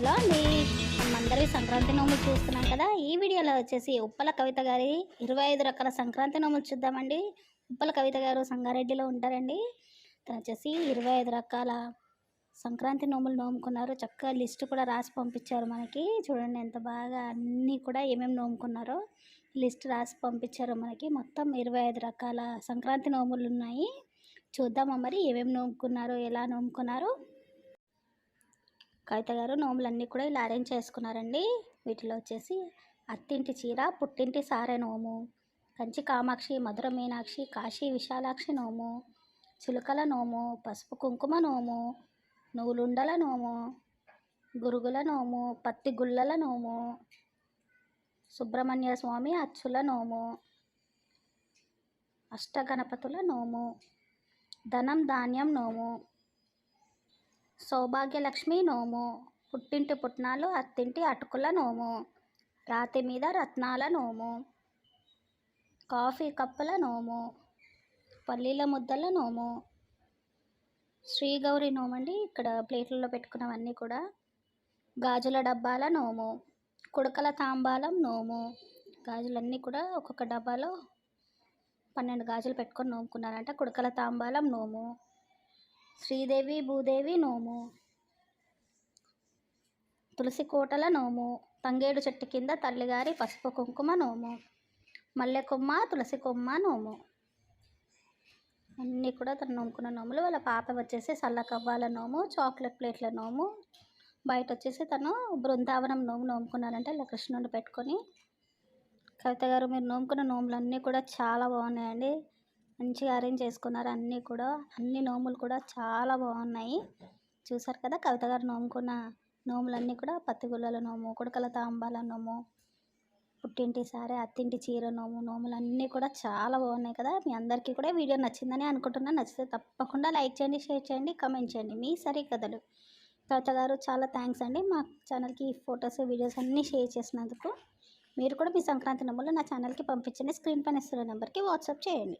Hello అండి. మనందరి సంక్రాంతి నోములు చూస్తున్నాం కదా. ఈ వీడియోలో వచ్చేసి ఉప్పల కవిత గారి ఇరవై ఐదు రకాల సంక్రాంతి నోములు చూద్దామండి. ఉప్పల కవిత గారు సంగారెడ్డిలో ఉంటారండి. తను వచ్చేసి ఇరవై ఐదు రకాల సంక్రాంతి నోములు నోముకున్నారు. చక్కగా లిస్ట్ కూడా రాసి పంపించారు మనకి. చూడండి ఎంత బాగా అన్నీ కూడా ఏమేమి నోముకున్నారో లిస్ట్ రాసి పంపించారు మనకి. మొత్తం ఇరవై ఐదు రకాల సంక్రాంతి నోములు ఉన్నాయి. చూద్దామా మరి ఏమేమి నోముకున్నారో ఎలా నోముకున్నారో. కవిత గారు నోములన్నీ కూడా ఇలా అరేంజ్ చేసుకున్నారండి. వీటిలో వచ్చేసి అత్తింటి చీర పుట్టింటి సారె నోము కంచి కామాక్షి మధుర మీనాక్షి కాశీ విశాలాక్షి నోము చిలుకల నోము పసుపు కుంకుమ నోము నూలుండల నోము గురుగుల నోము పత్తి గుళ్ళల నోము సుబ్రహ్మణ్య స్వామి అచ్చుల నోము అష్టగణపతుల నోము ధనం ధాన్యం నోము సౌభాగ్యలక్ష్మి నోము. పుట్టింటి పుట్నాలు అత్తింటి అటుకుల నోము. రాతి మీద రత్నాల నోము. కాఫీ కప్పుల నోము. పల్లీల ముద్దల నోము. శ్రీగౌరి నోము అండి ఇక్కడ ప్లేట్లలో పెట్టుకున్నవన్నీ కూడా గాజుల డబ్బాల నోము. కుడకల తాంబాలం నోము. గాజులన్నీ కూడా ఒక్కొక్క డబ్బాలో పన్నెండు గాజులు పెట్టుకొని నోముకున్నారంట. కుడకల తాంబాలం నోము. శ్రీదేవి భూదేవి నోము. తులసి కోటల నోము. తంగేడు చెట్టు కింద తల్లిగారి పసుపు కుంకుమ నోము. మల్లె కొమ్మ తులసి కొమ్మ నోము. అన్నీ కూడా తను నోముకున్న నోములు. వాళ్ళ పాప వచ్చేసి సల్ల కవ్వాల నోము చాక్లెట్ ప్లేట్ల నోము. బయట వచ్చేసి తను బృందావనం నోము నోముకున్నారంటే ఇలా కృష్ణుని పెట్టుకొని. కవిత గారు మీరు నోముకున్న నోములు అన్నీ కూడా చాలా బాగున్నాయండి. మంచిగా అరేంజ్ చేసుకున్నారు అన్నీ కూడా. అన్ని నోములు కూడా చాలా బాగున్నాయి. చూసారు కదా కవిత గారు నోముకున్న నోములన్నీ కూడా పత్తిగుళ్ళల నోము కుడకల తాంబాల నోము పుట్టింటి సారే అత్తింటి చీర నోము నోములు అన్నీ కూడా చాలా బాగున్నాయి కదా. మీ అందరికీ కూడా వీడియో నచ్చిందని అనుకుంటున్నాను. నచ్చితే తప్పకుండా లైక్ చేయండి షేర్ చేయండి కమెంట్ చేయండి. మీ సరే కథలు. కవిత గారు చాలా థ్యాంక్స్ అండి మా ఛానల్కి ఫొటోస్ వీడియోస్ అన్నీ షేర్ చేసినందుకు. మీరు కూడా మీ సంక్రాంతి నమ్ములు నా ఛానల్కి పంపించండి. స్క్రీన్ పైన ఇస్తున్న నెంబర్కి వాట్సాప్ చేయండి.